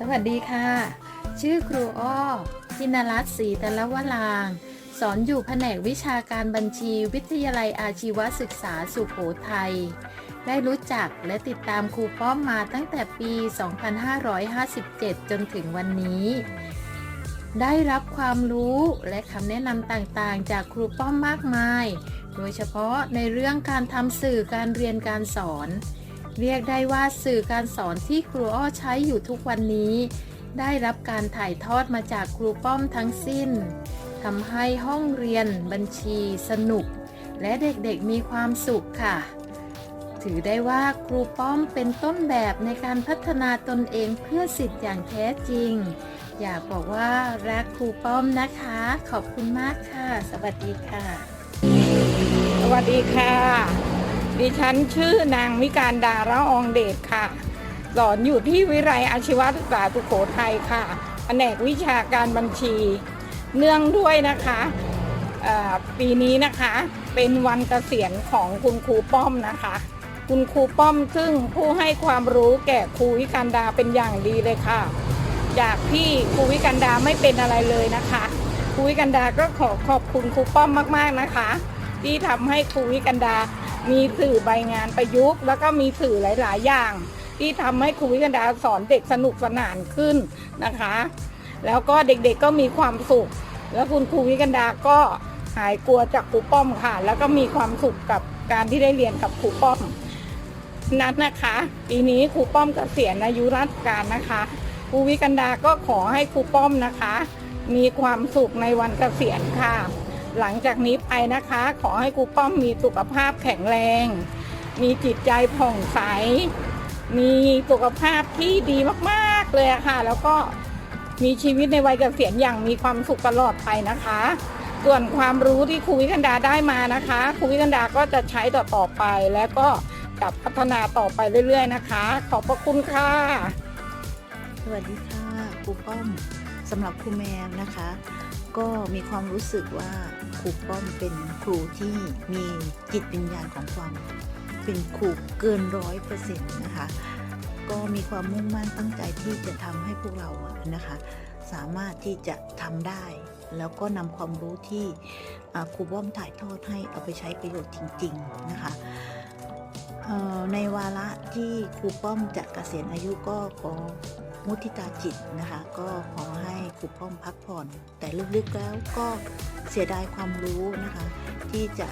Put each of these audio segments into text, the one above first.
สวัสดีค่ะ ชื่อครูอ้อพินรัตศรีตะละวราง สอนอยู่แผนกวิชาการบัญชีวิทยาลัยอาชีวศึกษาสุโขทัย ได้รู้จักและติดตามครูป้อมมาตั้งแต่ปี 2557 จนถึงวันนี้ ได้รับความรู้และคำแนะนำต่างๆ จากครูป้อมมากมาย โดยเฉพาะในเรื่องการทำสื่อการเรียนการสอน เรียกได้ว่าสื่อการสอนที่ครูอ้อใช้อยู่ทุกวันนี้ ได้รับการถ่ายทอดมาจากครูป้อมทั้งสิ้นทำให้ห้องเรียนบัญชี สนุก และเด็กๆมีความสุขค่ะ ถือได้ว่าครูป้อมเป็นต้นแบบในการพัฒนาตนเองเพื่อสิทธิ์อย่างแท้จริง อยากบอกว่ารักครูป้อมนะคะ ขอบคุณมากค่ะ สวัสดีค่ะ สวัสดีค่ะ ดิฉันชื่อนางมิการดาระอองเดชค่ะ สอนอยู่ที่วิไลอาชีวศึกษาสุโขทัยค่ะ แผนกวิชาการบัญชี เนื่องด้วยนะคะปีนี้นะคะเป็นวันเกษียณของคุณครูป้อมนะคะ คุณครูป้อมซึ่งผู้ให้ความรู้แก่ครูวิการดาเป็นอย่างดีเลยค่ะ จากที่ครูวิกันดาไม่เป็นอะไรเลยนะคะครูวิกันดาก็ขอขอบคุณครูป้อมมากๆนะคะ ที่ทำให้ครูวิกันดา มีสื่อใบงานประยุกต์ แล้วก็มีสื่อหลาย ๆ อย่าง ที่ทำให้ครูวิกันดาสอนเด็กสนุกสนานขึ้นนะคะ แล้วก็เด็กๆก็มีความสุข แล้วคุณครูวิกันดาก็หายกลัวจากครูป้อมค่ะ แล้วก็มีความสุขกับการที่ได้เรียนกับครูป้อมนัดนะคะปีนี้ครูป้อมเกษียณอายุราชการนะคะครูวิกันดาก็ขอให้ครูป้อมนะคะ มีความสุขในวันเกษียณค่ะ หลังจากนี้ไปนะคะ ขอให้ครูป้อมมีสุขภาพแข็งแรง มีจิตใจผ่องใส มีสุขภาพที่ดีมากๆเลยค่ะ แล้วก็มีชีวิตในวัยเกษียณอย่างมีความสุขตลอดไปนะคะ ส่วนความรู้ที่ครูวิกันดาได้มานะคะครูวิกันดาก็จะใช้ต่อต่อๆไป แล้วก็จะพัฒนาต่อไปเรื่อย ๆ นะคะ ขอบพระคุณค่ะ สวัสดีค่ะครูป้อมสำหรับครูแมวนะคะ ก็มีความรู้สึกว่าครูป้อมเป็นครูที่มีจิตวิญญาณของความเป็นครูเกินร้อยเปอร์เซ็นต์นะคะ ก็มีความมุ่งมั่นตั้งใจที่จะทำให้พวกเรานะคะ สามารถที่จะทำได้ แล้วก็นำความรู้ที่ครูป้อมถ่ายทอดให้เอาไปใช้ประโยชน์จริง ๆ นะคะในวาระที่ครูป้อมจะเกษียณอายุก็ขอ มุทิตาจิตนะคะ ก็ขอให้ครูป้อมพักผ่อน แต่ลึกๆแล้วก็เสียดายความรู้นะคะ ที่จะ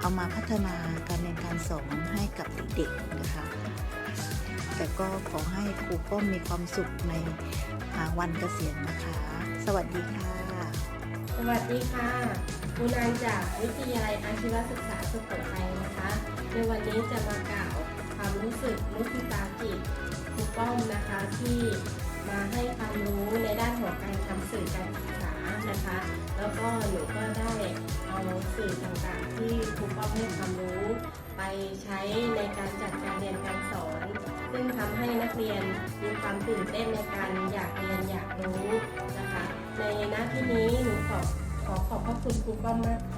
เอามาพัฒนาการเรียนการสอนให้กับเด็กๆนะคะ แต่ก็ขอให้ครูป้อมมีความสุขในาวันเกษียณนะคะ สวัสดีค่ะ สวัสดีค่ะมูนางจากวิทยาลัยอาชีวศึกษาสุโขทัยนะคะ ในวันนี้จะมากล่าวความรู้สึกมุทิตาจิต ป้อมนะคะที่มาให้ความรู้ในด้านของการทำสื่อการศึกษานะคะ แล้วก็หนูก็ได้เอาสื่อต่างๆ ที่ครูป้อมให้ความรู้ไปใช้ในการจัดการเรียนการสอน ซึ่งทำให้นักเรียนมีความตื่นเต้นในการอยากเรียนอยากรู้นะคะ ในหน้าที่นี้หนูขอขอขอบพระคุณครูป้อมมากค่ะ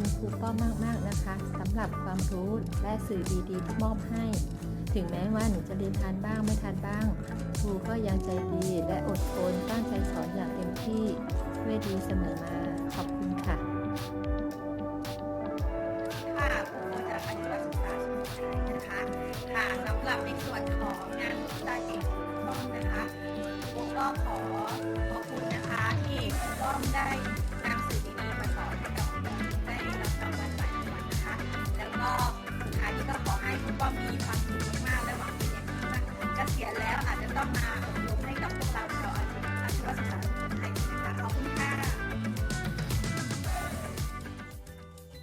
คุณครูป้อมมาก ๆ นะคะสำหรับความรู้และสื่อดีๆที่มอบให้ ถึงแม้ว่าหนูจะเรียนทันบ้างไม่ทันบ้าง ครูก็ยังใจดีและอดทนตั้งใจสอนอย่างเต็มที่ด้วยดีเสมอมา ขอบคุณค่ะค่ะผมมาจากอายุรศึกษาสุโขทัยนะคะค่ะสำหรับในส่วนของงานวิจัยเอกของนะคะผมก็ขอขอบคุณนะคะที่ป้อมได้นำสื่อดีๆมาส ก็มาอบรมให้กับพวกเราชาวอาชีวศึกษาไทยนะคะขอบคุณค่ะ